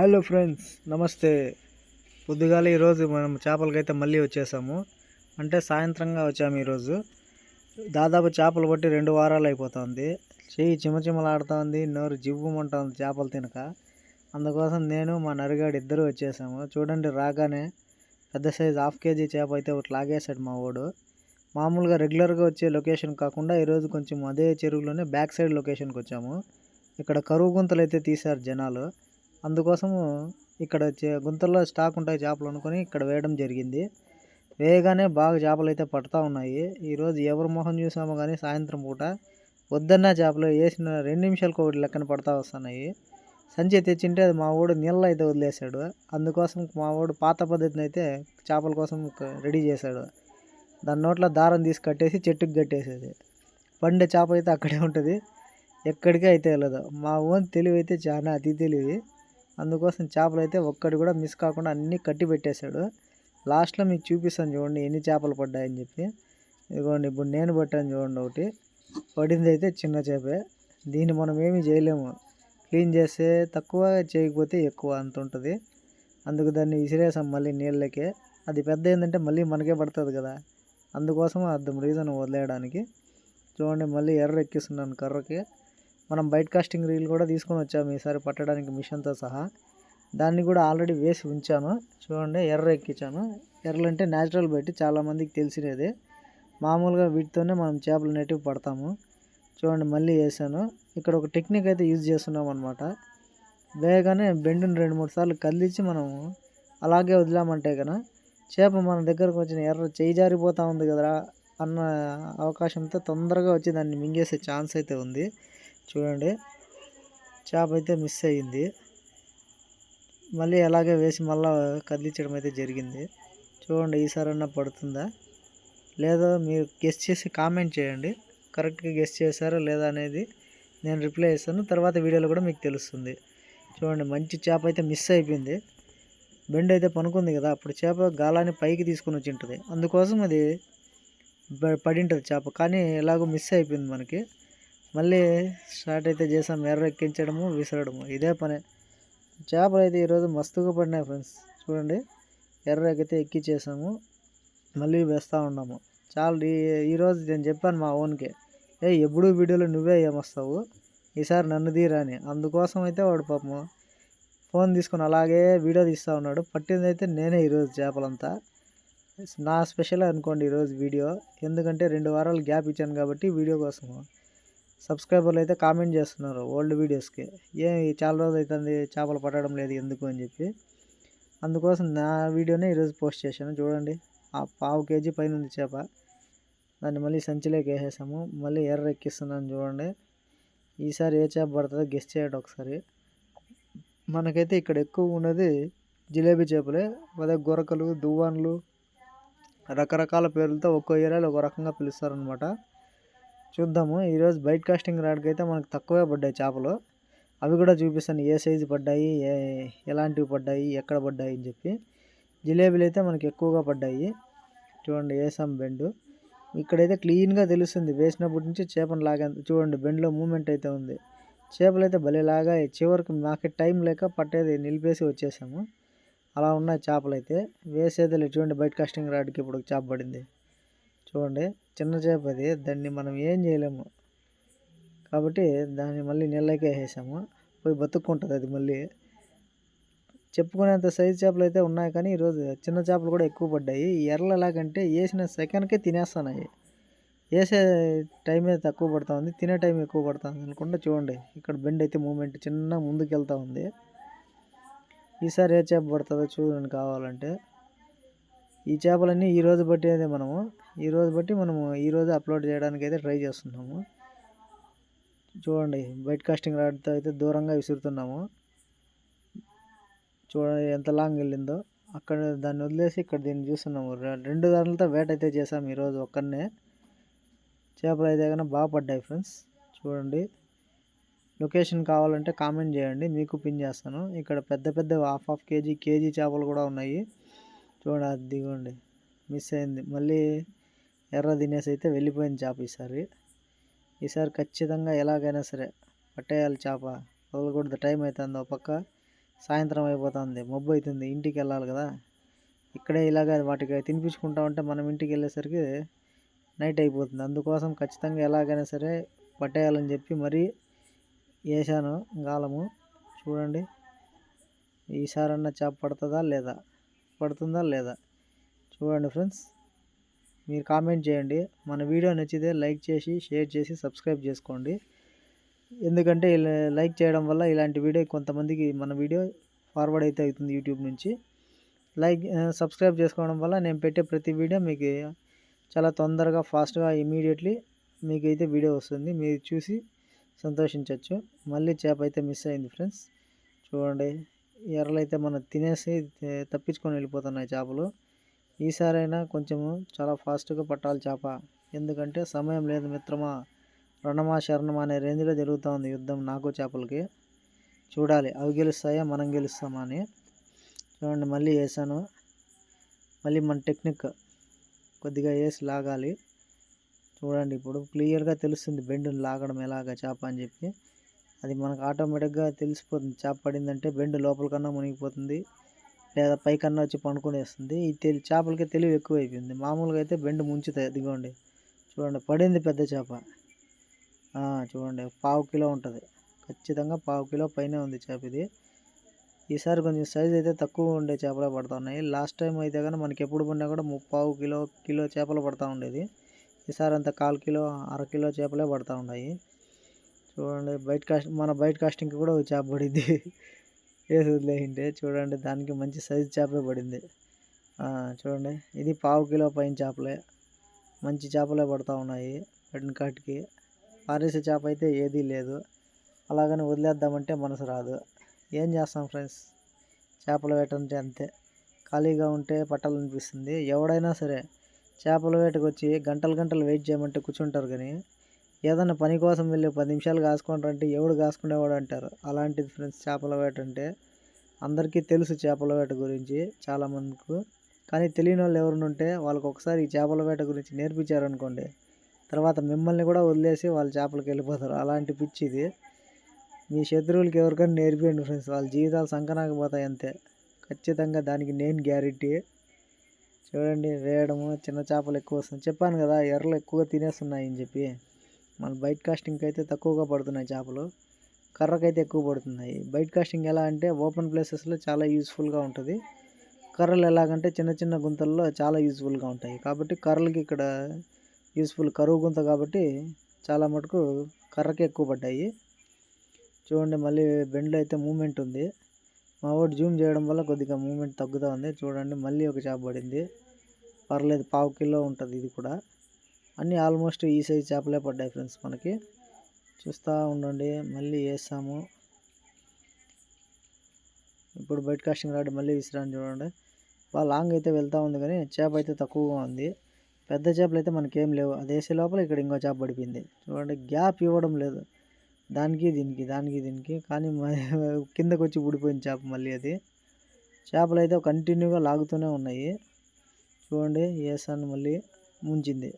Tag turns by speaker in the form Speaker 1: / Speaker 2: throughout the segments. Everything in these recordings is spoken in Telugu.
Speaker 1: హలో ఫ్రెండ్స్ నమస్తే. పొద్దుగాల ఈరోజు మనం చేపలకైతే మళ్ళీ వచ్చేసాము. అంటే సాయంత్రంగా వచ్చాము ఈరోజు. దాదాపు చేపలు పట్టి రెండు వారాలు అయిపోతుంది. చెయ్యి చిమచిమలాడుతోంది నోరు జివ్వమంటుంది చేపలు తినక. అందుకోసం నేను మా నరిగాడు ఇద్దరు వచ్చేసాము. చూడండి రాగానే పెద్ద సైజ్ హాఫ్ కేజీ చేప అయితే ఒకటి లాగేశాడు మా వాడు. మామూలుగా రెగ్యులర్గా వచ్చే లొకేషన్ కాకుండా ఈరోజు కొంచెం అదే చెరువులోనే బ్యాక్ సైడ్ లొకేషన్కి వచ్చాము. ఇక్కడ కరువు గుంతలు అయితే తీశారు జనాలు. అందుకోసము ఇక్కడ గుంతల్లో స్టాక్ ఉంటాయి చేపలు అనుకొని ఇక్కడ వేయడం జరిగింది. వేయగానే బాగా చేపలు అయితే పడతా ఉన్నాయి. ఈరోజు ఎవరి మొహం చూసామో కానీ సాయంత్రం పూట వద్దన్న చేపలు వేసిన రెండు నిమిషాలకు ఒకటి లెక్కన పడతా వస్తున్నాయి. సంచి తెచ్చింటే అది మా వాడు నీళ్ళలో అయితే వదిలేశాడు. అందుకోసం మా వాడు పాత పద్ధతిని అయితే చేపల కోసం రెడీ చేశాడు. దాని నోట్లో దారం తీసి కట్టేసి చెట్టుకి కట్టేసేది. పండే చేప అయితే అక్కడే ఉంటుంది. ఎక్కడికి అయితే వెళ్ళదు. మా ఓన్ తెలివి అయితే చాలా అతి తెలివి. అందుకోసం చేపలు అయితే ఒక్కటి కూడా మిస్ కాకుండా అన్నీ కట్టి పెట్టేశాడు. లాస్ట్లో మీకు చూపిస్తాను చూడండి ఎన్ని చేపలు పడ్డాయని చెప్పి. ఇదిగోండి ఇప్పుడు నేను పట్టాను చూడండి ఒకటి. పడింది అయితే చిన్న చేపే. దీన్ని మనం ఏమీ చేయలేము. క్లీన్ చేస్తే తక్కువ చేయకపోతే ఎక్కువ అంత ఉంటుంది. అందుకు దాన్ని విసిరేసాం మళ్ళీ నీళ్ళకే. అది పెద్ద ఏంటంటే మళ్ళీ మనకే పడుతుంది కదా. అందుకోసం అర్థం రీజన్ వదిలేయడానికి. చూడండి మళ్ళీ ఎర్ర ఎక్కిస్తున్నాను కర్రకి. మనం బయట కాస్టింగ్ రీల్ కూడా తీసుకొని వచ్చాము ఈసారి పట్టడానికి మిషన్తో సహా. దాన్ని కూడా ఆల్రెడీ వేసి ఉంచాను. చూడండి ఎర్ర ఎక్కించాను. ఎర్రలు అంటే న్యాచురల్ బయట చాలామందికి తెలిసినది. మామూలుగా వీటితోనే మనం చేపలు అనేటివి పడతాము. చూడండి మళ్ళీ వేసాను. ఇక్కడ ఒక టెక్నిక్ అయితే యూజ్ చేస్తున్నాం అనమాట వేయగానే బెండుని రెండు మూడు సార్లు కదిలించి మనము అలాగే వదిలామంటే కనుక చేప మన దగ్గరకు వచ్చిన ఎర్ర చేయి జారిపోతూ ఉంది కదరా అన్న అవకాశంతో తొందరగా వచ్చి దాన్ని మింగేసే ఛాన్స్ అయితే ఉంది. చూడండి. చేప అయితే మిస్ అయ్యింది. మళ్ళీ అలాగే వేసి మళ్ళా కదిలించడం అయితే జరిగింది. చూడండి ఈసారన్నా పడుతుందా? లేదా మీరు గెస్ట్ చేసి కామెంట్ చేయండి. కరెక్ట్గా గెస్ట్ చేశారా లేదా అనేది నేను రిప్లై ఇస్తాను తర్వాత వీడియోలో కూడా మీకు తెలుస్తుంది. చూడండి మంచి చేప అయితే మిస్ అయిపోయింది. బెండ్ అయితే పనుకుంది కదా అప్పుడు చేప గాలాన్ని పైకి తీసుకొని వచ్చి ఉంటుంది. అందుకోసం అది పడింటుంది పడి ఉంటుంది చేప. కానీ ఎలాగో మిస్ అయిపోయింది మనకి. మళ్ళీ స్టార్ట్ అయితే చేసాం ఎర్ర ఎక్కించడము విసరడము. ఇదే పని. చేపలు అయితే ఈరోజు మస్తుగా పడినాయి ఫ్రెండ్స్. చూడండి ఎర్ర ఎక్కితే చేసాము మళ్ళీ వేస్తూ ఉన్నాము. చాలా ఈ- ఈరోజు నేను చెప్పాను మా ఓన్కి. ఏ ఎప్పుడు వీడియోలో నువ్వే ఏమొస్తావు? ఈసారి నన్ను తీరా అని. అందుకోసం అయితే వాడు పాపము ఫోన్ తీసుకొని అలాగే వీడియో తీస్తూ ఉన్నాడు. పట్టింది అయితే నేనే ఈరోజు చేపలంతా. నా స్పెషల్ అనుకోండి ఈరోజు వీడియో. ఎందుకంటే రెండు వారాలు గ్యాప్ ఇచ్చాను కాబట్టి వీడియో కోసము. సబ్స్క్రైబర్లు అయితే కామెంట్ చేస్తున్నారు ఓల్డ్ వీడియోస్కి. ఏ చాలా రోజులు అవుతుంది చేపలు పట్టడం లేదు ఎందుకు అని చెప్పి. అందుకోసం నా వీడియోనే ఈరోజు పోస్ట్ చేశాను. చూడండి ఆ పావు కేజీ పైన ఉంది చేప. దాన్ని మళ్ళీ సంచిలోకి వేసేసాము. మళ్ళీ ఎర్ర ఎక్కిస్తున్నాను చూడండి. ఈసారి ఏ చేప పడుతుందో గెస్ట్ చేయండి ఒకసారి. మనకైతే ఇక్కడ ఎక్కువ ఉన్నది జిలేబీ చేపలే. అదే గొరకలు దువ్వాన్లు రకరకాల పేర్లతో ఒక్కో ఏరియాలో ఒక రకంగా పిలుస్తారనమాట చూద్దాము. ఈరోజు బైట్ కాస్టింగ్ రాడ్కి అయితే మనకు తక్కువే పడ్డాయి చేపలు. అవి కూడా చూపిస్తాను. ఏ సైజు పడ్డాయి ఏ ఎలాంటివి పడ్డాయి ఎక్కడ పడ్డాయి అని చెప్పి. జిలేబీలు అయితే మనకి ఎక్కువగా పడ్డాయి. చూడండి వేసాం బెండు. ఇక్కడైతే క్లీన్గా తెలుస్తుంది. వేసినప్పటి నుంచి చేపను లాగా చూడండి బెండ్లో మూమెంట్ అయితే ఉంది. చేపలు అయితే భలేలాగా చివరికి మాకు టైం లేక పట్టేది నిలిపేసి వచ్చేసాము. అలా ఉన్నాయి చేపలు అయితే వేసేది చూడండి బయట కాస్టింగ్ రాడ్కి ఇప్పుడు చేప పడింది. చూడండి. చిన్న చేప అది. దాన్ని మనం ఏం చేయలేము. కాబట్టి దాన్ని మళ్ళీ నీళ్ళకే వేసాము. పోయి బతుక్కుంటుంది అది మళ్ళీ. చెప్పుకునేంత సైజు చేపలు అయితే ఉన్నాయి కానీ ఈరోజు చిన్న చేపలు కూడా ఎక్కువ పడ్డాయి. ఈ ఎర్రలు ఎలాగంటే వేసిన సెకండ్కే తినేస్తున్నాయి. వేసే టైమే తక్కువ పడుతూ ఉంది. తినే టైం ఎక్కువ పడుతుంది అనుకుంటే చూడండి. ఇక్కడ బెండ్ అయితే మూమెంట్ చిన్న ముందుకు వెళ్తూ ఉంది. ఈసారి ఏ చేప పడుతుందో చూడండి కావాలంటే. ఈ చేపలన్నీ ఈ రోజు అయితే మనము. ఈరోజు బట్టి మనము ఈరోజు అప్లోడ్ చేయడానికి అయితే ట్రై చేస్తున్నాము. చూడండి బయట కాస్టింగ్ రాడ్తో అయితే దూరంగా విసురుతున్నాము. చూడండి ఎంత లాంగ్ వెళ్ళిందో. అక్కడ దాన్ని వదిలేసి ఇక్కడ దీన్ని చూస్తున్నాము. రెండు దారులతో వేట అయితే చేసాము ఈరోజు ఒక్కనే చేపలు అయితే కన్నా బాగా పడ్డాయి ఫ్రెండ్స్. చూడండి. లొకేషన్ కావాలంటే కామెంట్ చేయండి. మీకు పిన్ చేస్తాను. ఇక్కడ పెద్ద పెద్ద హాఫ్ హాఫ్ కేజీ కేజీ చేపలు కూడా ఉన్నాయి. చూడ దిగోండి. మిస్ అయింది. మళ్ళీ ఎర్ర తినేసి అయితే వెళ్ళిపోయింది చేప ఈసారి. ఈసారి ఖచ్చితంగా ఎలాగైనా సరే పట్టేయాలి చేప. వదలకూడదు టైం అవుతుంది ఒక పక్క. సాయంత్రం అయిపోతుంది. మబ్బు అవుతుంది. ఇంటికి వెళ్ళాలి కదా. ఇక్కడే ఇలాగ వాటికి తినిపించుకుంటా ఉంటే మనం ఇంటికి వెళ్ళేసరికి నైట్ అయిపోతుంది. అందుకోసం ఖచ్చితంగా ఎలాగైనా సరే పట్టేయాలని చెప్పి మరీ వేసాను గాలము. చూడండి. ఈసారన్నా చేప పడుతుందా లేదా? పడుతుందా లేదా? చూడండి ఫ్రెండ్స్. మీరు కామెంట్ చేయండి. మన వీడియో నచ్చితే లైక్ చేసి షేర్ చేసి సబ్స్క్రైబ్ చేసుకోండి. ఎందుకంటే ఇలా లైక్ చేయడం వల్ల ఇలాంటి వీడియో కొంతమందికి మన వీడియో ఫార్వర్డ్ అయితే అవుతుంది యూట్యూబ్ నుంచి. లైక్ సబ్స్క్రైబ్ చేసుకోవడం వల్ల నేను పెట్టే ప్రతి వీడియో మీకు చాలా తొందరగా ఫాస్ట్గా ఇమీడియట్లీ మీకైతే వీడియో వస్తుంది. మీరు చూసి సంతోషించవచ్చు మళ్ళీ చేప అయితే మిస్ అయింది ఫ్రెండ్స్. చూడండి. ఎర్రలు అయితే మనం తినేసి తప్పించుకొని వెళ్ళిపోతున్నాయి చేపలు. ఈసారైనా కొంచెము చాలా ఫాస్ట్గా పట్టాలి చేప. ఎందుకంటే సమయం లేదు మిత్రమా. రణమా శరణమా అనే రేంజ్లో జరుగుతూ ఉంది యుద్ధం నాకు చేపలకి. చూడాలి అవి గెలుస్తాయా మనం గెలుస్తామా అని. చూడండి మళ్ళీ వేసాను. మళ్ళీ మన టెక్నిక్ కొద్దిగా వేసి లాగాలి. చూడండి ఇప్పుడు క్లియర్గా తెలుస్తుంది బెండుని లాగడం ఎలాగ చేప అని చెప్పి. అది మనకు ఆటోమేటిక్గా తెలిసిపోతుంది చేప పడిందంటే బెండు లోపలికన్నా మునిగిపోతుంది. లేదా పైకన్నా వచ్చి పండుకునేస్తుంది. ఈ తెలి చేపలకి తెలివి ఎక్కువ అయిపోయింది మామూలుగా అయితే బెండు ముంచుతాయి. దిగోండి చూడండి. పడింది పెద్ద చేప. చూడండి. పావు కిలో ఉంటుంది. ఖచ్చితంగా పావు కిలో పైనే ఉంది చేప ఇది. ఈసారి కొంచెం సైజ్ అయితే తక్కువ ఉండే చేపలే పడుతున్నాయి లాస్ట్ టైం అయితే కానీ మనకి ఎప్పుడు పడినా కూడా ముప్పావు కిలో కిలో చేపలు పడుతూ ఉండేది. ఈసారి అంత కాలు కిలో అర కిలో చేపలే పడుతూ ఉన్నాయి. చూడండి బయట కాస్ట్ మన బయట కాస్టింగ్కి కూడా ఒక చేప పడింది వేసి వదిలేసింటే చూడండి దానికి మంచి సైజు చేపే పడింది. చూడండి ఇది పావు కిలో పైన చేపలే. మంచి చేపలే పడుతూ ఉన్నాయి పెట్టిన కాటికి పారేసే చేప అయితే ఏదీ లేదు. అలాగని వదిలేద్దామంటే మనసు రాదు. ఏం చేస్తాం ఫ్రెండ్స్ చేపల వేట అంటే అంతే. ఖాళీగా ఉంటే పట్టాలనిపిస్తుంది. ఎవడైనా సరే చేపల వేటకు వచ్చి గంటలు గంటలు వెయిట్ చేయమంటే కూర్చుంటారు కానీ ఏదైనా పని కోసం వెళ్ళి పది నిమిషాలు కాసుకుంటారంటే ఎవడు కాసుకునేవాడు అంటారు. అలాంటిది ఫ్రెండ్స్ చేపల వేట అంటే అందరికీ తెలుసు చేపల వేట గురించి చాలామందికి కానీ తెలియని వాళ్ళు ఎవరైనా ఉంటే వాళ్ళకి ఒకసారి ఈ చేపల వేట గురించి నేర్పించారనుకోండి తర్వాత మిమ్మల్ని కూడా వదిలేసి వాళ్ళ చేపలకి వెళ్ళిపోతారు. అలాంటి పిచ్చి ఇది. మీ శత్రువులకి ఎవరికైనా నేర్పియండి ఫ్రెండ్స్. వాళ్ళ జీవితాలు సంకనాకపోతాయి అంతే. ఖచ్చితంగా దానికి నేను గ్యారెంటీ. చూడండి వేయడము చిన్న చేపలు ఎక్కువ వస్తుంది చెప్పాను కదా ఎర్రలు ఎక్కువగా తినేస్తున్నాయి అని చెప్పి. మన బయట కాస్టింగ్కి అయితే తక్కువగా పడుతున్నాయి చేపలు. కర్రకైతే ఎక్కువ పడుతున్నాయి. బయట కాస్టింగ్ ఎలా అంటే ఓపెన్ ప్లేసెస్లో చాలా యూస్ఫుల్గా ఉంటుంది. కర్రలు ఎలాగంటే చిన్న చిన్న గుంతల్లో చాలా యూస్ఫుల్గా ఉంటాయి. కాబట్టి కర్రలకి ఇక్కడ యూస్ఫుల్ కరువు గుంత కాబట్టి చాలా మటుకు కర్రకి ఎక్కువ పడ్డాయి. చూడండి మళ్ళీ బెండ్లో అయితే మూమెంట్ ఉంది. మా వాడు జూమ్ చేయడం వల్ల కొద్దిగా మూమెంట్ తగ్గుతూ ఉంది. చూడండి మళ్ళీ ఒక చేప పడింది. పర్లేదు పావు కిలో ఉంటుంది ఇది కూడా. అన్నీ ఆల్మోస్ట్ ఈ సైజ్ చేపలే పడ్డాయి ఫ్రెండ్స్ మనకి. చూస్తూ ఉండండి మళ్ళీ వేసాము ఇప్పుడు బయట కాస్టింగ్ రాడ్ మళ్ళీ విసిరాను చూడండి. బాగా లాంగ్ అయితే వెళ్తూ ఉంది కానీ చేప అయితే తక్కువగా ఉంది. పెద్ద చేపలు అయితే మనకేం లేవు. అది వేసే లోపల ఇక్కడ ఇంకో చేప పడిపోయింది. చూడండి గ్యాప్ ఇవ్వడం లేదు. దానికి దీనికి దానికి దీనికి. కానీ కిందకు వచ్చి ఊడిపోయింది చేప మళ్ళీ అది. చేపలు అయితే కంటిన్యూగా లాగుతూనే ఉన్నాయి. చూడండి వేసాను మళ్ళీ. ముంచింది.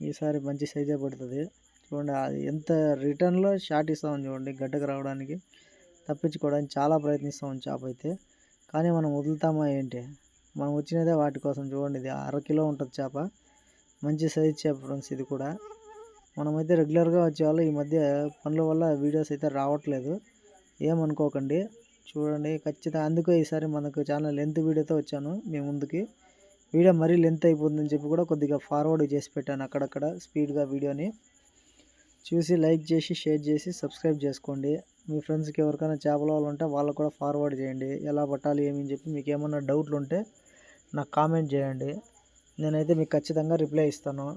Speaker 1: ఈసారి మంచి సైజే పడుతుంది. చూడండి అది ఎంత రిటర్న్లో షార్ట్ ఇస్తామని చూడండి గడ్డకు రావడానికి. తప్పించుకోవడానికి చాలా ప్రయత్నిస్తాం చేప అయితే. కానీ మనం వదులుతామా ఏంటి? మనం వచ్చినదే వాటి కోసం చూడండి ఇది అరకిలో ఉంటుంది చేప. మంచి సైజ్ చేప ఫ్రెండ్స్ ఇది కూడా. మనమైతే రెగ్యులర్గా వచ్చేవాళ్ళు ఈ మధ్య పనుల వల్ల వీడియోస్ అయితే రావట్లేదు. ఏమనుకోకండి. చూడండి ఖచ్చితంగా అందుకే ఈసారి మనకు చాలా లెంత్ వీడియోతో వచ్చాను మీ ముందుకి. వీడియో మరీ లెంత్ అయిపోతుందని చెప్పి కూడా కొద్దిగా ఫార్వర్డ్ చేసి పెట్టాను అక్కడక్కడ స్పీడ్గా వీడియోని. చూసి లైక్ చేసి షేర్ చేసి సబ్స్క్రైబ్ చేసుకోండి. మీ ఫ్రెండ్స్కి ఎవరికైనా చేపల వాళ్ళు ఉంటే వాళ్ళకు కూడా ఫార్వర్డ్ చేయండి. ఎలా పట్టాలి ఏమి అని చెప్పి మీకు ఏమన్నా డౌట్లు ఉంటే నాకు కామెంట్ చేయండి. నేనైతే మీకు ఖచ్చితంగా రిప్లై ఇస్తాను.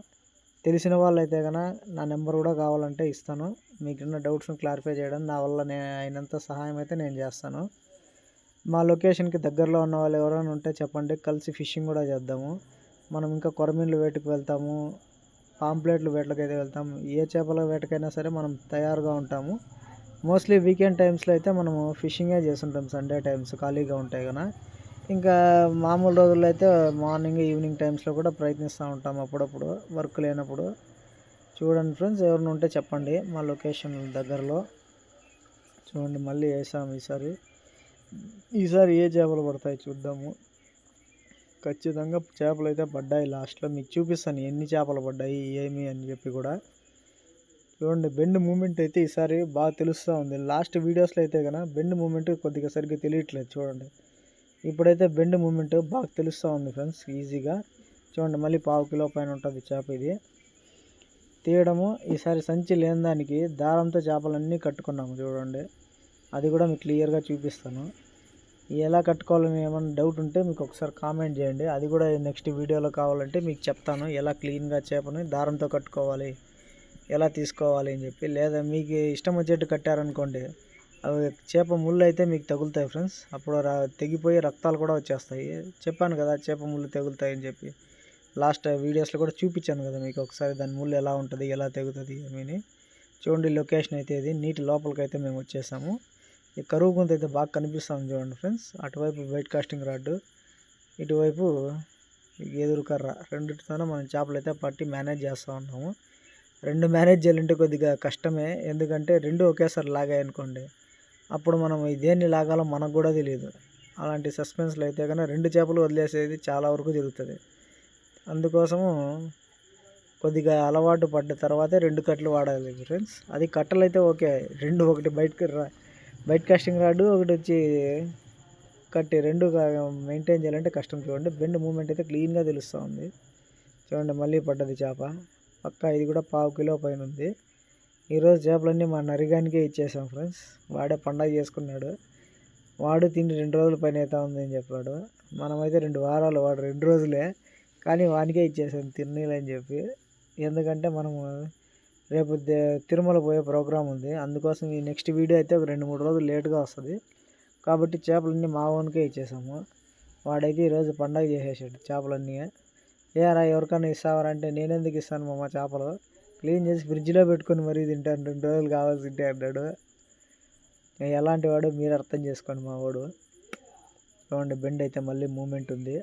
Speaker 1: తెలిసిన వాళ్ళు అయితే కనుక నా నెంబర్ కూడా కావాలంటే ఇస్తాను. మీకున్న డౌట్స్ని క్లారిఫై చేయడం నా వల్ల నేను అయినంత సహాయం అయితే నేను చేస్తాను. మా లొకేషన్కి దగ్గరలో ఉన్న వాళ్ళు ఎవరైనా ఉంటే చెప్పండి. కలిసి ఫిషింగ్ కూడా చేద్దాము. మనం ఇంకా కొరమీన్లు వేటకు వెళ్తాము. పాంప్లెట్లు వేటలకైతే వెళ్తాము. ఏ చేపల వేటకైనా సరే మనం తయారుగా ఉంటాము. మోస్ట్లీ వీకెండ్ టైమ్స్లో అయితే మనము ఫిషింగే చేస్తుంటాం. సండే టైమ్స్ ఖాళీగా ఉంటాయి కదా. ఇంకా మామూలు రోజుల్లో అయితే మార్నింగ్ ఈవినింగ్ టైమ్స్లో కూడా ప్రయత్నిస్తూ ఉంటాం అప్పుడప్పుడు. వర్క్ లేనప్పుడు. చూడండి ఫ్రెండ్స్ ఎవరిని ఉంటే చెప్పండి మా లొకేషన్ దగ్గరలో. చూడండి మళ్ళీ వేసాము ఈసారి. ఈసారి ఏ చేపలు పడతాయి చూద్దాము. ఖచ్చితంగా చేపలు అయితే పడ్డాయి లాస్ట్లో. మీకు చూపిస్తాను ఎన్ని చేపలు పడ్డాయి ఏమి అని చెప్పి కూడా. చూడండి బెండ్ మూమెంట్ అయితే ఈసారి బాగా తెలుస్తూ ఉంది. లాస్ట్ వీడియోస్లో అయితే కనుక బెండ్ మూమెంట్ కొద్దిగా సరిగ్గా తెలియట్లేదు చూడండి. ఇప్పుడైతే బెండ్ మూమెంట్ బాగా తెలుస్తూ ఉంది ఫ్రెండ్స్ ఈజీగా. చూడండి మళ్ళీ పావు కిలో పైన ఉంటుంది చేప ఇది. తీయడము ఈసారి సంచి లేని దానికి దారంతో చేపలన్నీ కట్టుకున్నాము చూడండి. అది కూడా మీకు క్లియర్గా చూపిస్తాను. ఎలా కట్టుకోవాలని ఏమైనా డౌట్ ఉంటే మీకు ఒకసారి కామెంట్ చేయండి. అది కూడా నెక్స్ట్ వీడియోలో కావాలంటే మీకు చెప్తాను. ఎలా క్లీన్గా చేపని దారంతో కట్టుకోవాలి ఎలా తీసుకోవాలి అని చెప్పి. లేదా మీకు ఇష్టం వచ్చేట్టు కట్టారనుకోండి అవి చేప ముళ్ళు అయితే మీకు తగులుతాయి ఫ్రెండ్స్. అప్పుడు తెగిపోయి రక్తాలు కూడా వచ్చేస్తాయి. చెప్పాను కదా చేప ముళ్ళు తెగులుతాయి అని చెప్పి. లాస్ట్ వీడియోస్లో కూడా చూపించాను కదా మీకు ఒకసారి దాని ముళ్ళు ఎలా ఉంటుంది ఎలా తెగుతుంది అని. చూడండి లొకేషన్ అయితే ఇది. నీటి లోపలికైతే అయితే మేము వచ్చేసాము. ఈ కరువు గుంత అయితే బాగా కనిపిస్తుంది చూడండి ఫ్రెండ్స్. అటువైపు వైట్ కాస్టింగ్ రాడ్డు ఇటువైపు ఎదురు కర్ర. రెండింటితోనే మనం చేపలు అయితే పట్టి మేనేజ్ చేస్తూ ఉన్నాము. రెండు మేనేజ్ చేయాలంటే కొద్దిగా కష్టమే. ఎందుకంటే రెండు ఒకేసారి లాగాయి అనుకోండి అప్పుడు మనం దేన్ని లాగాలో మనకు కూడా తెలియదు అలాంటి సస్పెన్స్లో అయితే కనుక రెండు చేపలు వదిలేసేది చాలా వరకు జరుగుతుంది. అందుకోసము కొద్దిగా అలవాటు పడ్డ తర్వాతే రెండు కట్టలు వాడాలి ఫ్రెండ్స్. అది కట్టలు అయితే ఓకే. రెండు ఒకటి బయటకు బయట కాస్టింగ్ రాడ్ ఒకటి వచ్చి కట్టి రెండు మెయింటైన్ చేయాలంటే కష్టం చూడండి. బెండ్ మూమెంట్ అయితే క్లీన్గా తెలుస్తూ ఉంది చూడండి మళ్ళీ పడ్డది చేప. పక్క ఇది కూడా పావు కిలో పైన ఉంది. ఈరోజు చేపలన్నీ మా నరిగానికే ఇచ్చేసాం ఫ్రెండ్స్ వాడే పండగ చేసుకున్నాడు. వాడు తిండి రెండు రోజుల పైన అవుతా ఉంది అని చెప్పాడు. మనమైతే రెండు వారాలు వాడు రెండు రోజులే. కానీ వానికే ఇచ్చేసాం తిన్నీలని చెప్పి. ఎందుకంటే మనము రేపు తిరుమల పోయే ప్రోగ్రాం ఉంది. అందుకోసం ఈ నెక్స్ట్ వీడియో అయితే ఒక రెండు మూడు రోజులు లేట్గా వస్తుంది. కాబట్టి చేపలన్నీ మా ఓన్కే ఇచ్చేసాము. వాడైతే ఈరోజు పండగ చేసేసాడు చేపలన్నీ. ఏరా ఎవరికైనా ఇస్తావరా అంటే నేనెందుకు ఇస్తాను మా చేపలు? క్లీన్ చేసి ఫ్రిడ్జ్లో పెట్టుకొని మరీ తింటాను. రెండు రోజులు కావాల్సి తింటే అన్నాడు ఎలాంటి వాడు మీరు అర్థం చేసుకోండి మా వాడు. చూడండి బెండ్ అయితే మళ్ళీ మూమెంట్ ఉంది.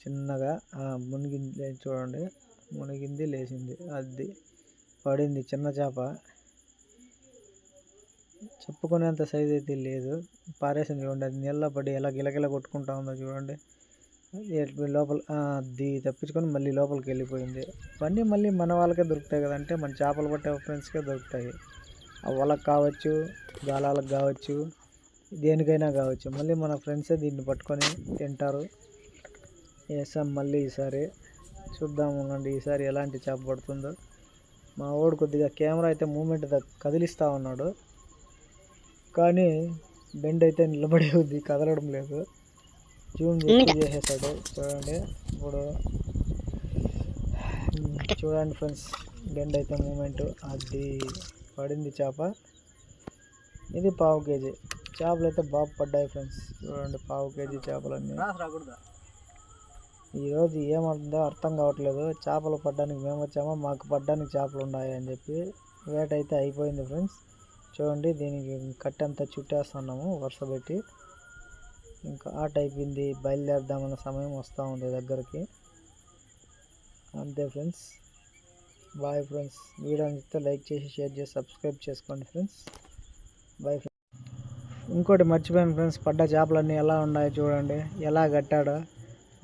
Speaker 1: చిన్నగా మునిగింది చూడండి. మునిగింది లేచింది అది. పడింది చిన్న చేప. చెప్పుకునేంత సైజ్ అయితే లేదు. పారేసింది చూడండి అది నీళ్ళ పడి ఎలా గిలగిల కొట్టుకుంటా ఉందో చూడండి. లోపల అది తప్పించుకొని మళ్ళీ లోపలికి వెళ్ళిపోయింది. ఇవన్నీ మళ్ళీ మన వాళ్ళకే దొరుకుతాయి కదంటే మన చేపలు పట్టే ఫ్రెండ్స్కే దొరుకుతాయి. వాళ్ళకి కావచ్చు గాలాలకు కావచ్చు దేనికైనా కావచ్చు. మళ్ళీ మన ఫ్రెండ్సే దీన్ని పట్టుకొని తింటారు. వేసాం మళ్ళీ ఈసారి. చూద్దాం ఉండండి ఈసారి ఎలాంటి చేప పడుతుందో. మా వాడు కొద్దిగా కెమెరా అయితే మూమెంట్ కదిలిస్తూ ఉన్నాడు. కానీ బెండ్ అయితే నిలబడే ఉంది కదలడం లేదు. జూమ్ చేసేసాడు చూడండి ఇప్పుడు చూడండి ఫ్రెండ్స్ బెండ్ అయితే మూమెంట్ అది పడింది చేప. ఇది పావు కేజీ. చేపలు అయితే బాగా పడ్డాయి ఫ్రెండ్స్. చూడండి పావు కేజీ చేపలన్నీ. ఈరోజు ఏమవుతుందో అర్థం కావట్లేదు. చేపలు పడ్డానికి మేము వచ్చామో? మాకు పడ్డానికి చేపలు ఉన్నాయి అని చెప్పి వేట అయితే అయిపోయింది ఫ్రెండ్స్. చూడండి దీనికి కట్టంతా చుట్టేస్తున్నాము వరుస పెట్టి. ఇంకా ఆట అయిపోయింది బయలుదేరదామన్న సమయం వస్తూ ఉంది దగ్గరికి. అంతే ఫ్రెండ్స్. Bye friends. వీడియో నచ్చితే లైక్ చేసి షేర్ చేసి సబ్స్క్రైబ్ చేసుకోండి ఫ్రెండ్స్. Bye friends. ఇంకోటి మర్చిపోయాను ఫ్రెండ్స్ పడ్డ చేపలన్నీ ఎలా ఉన్నాయో చూడండి. ఎలా కట్టాడో.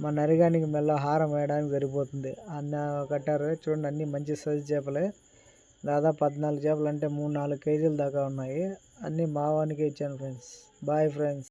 Speaker 1: మా నరిగానికి మెల్ల హారం వేయడానికి సరిపోతుంది. అన్న కట్టారు. చూడండి అన్ని మంచి సైజు చేపలే. దాదాపు పద్నాలుగు చేపలు అంటే మూడు నాలుగు కేజీల దాకా ఉన్నాయి. అన్నీ మావానికే ఇచ్చాను ఫ్రెండ్స్ బాయ్ ఫ్రెండ్స్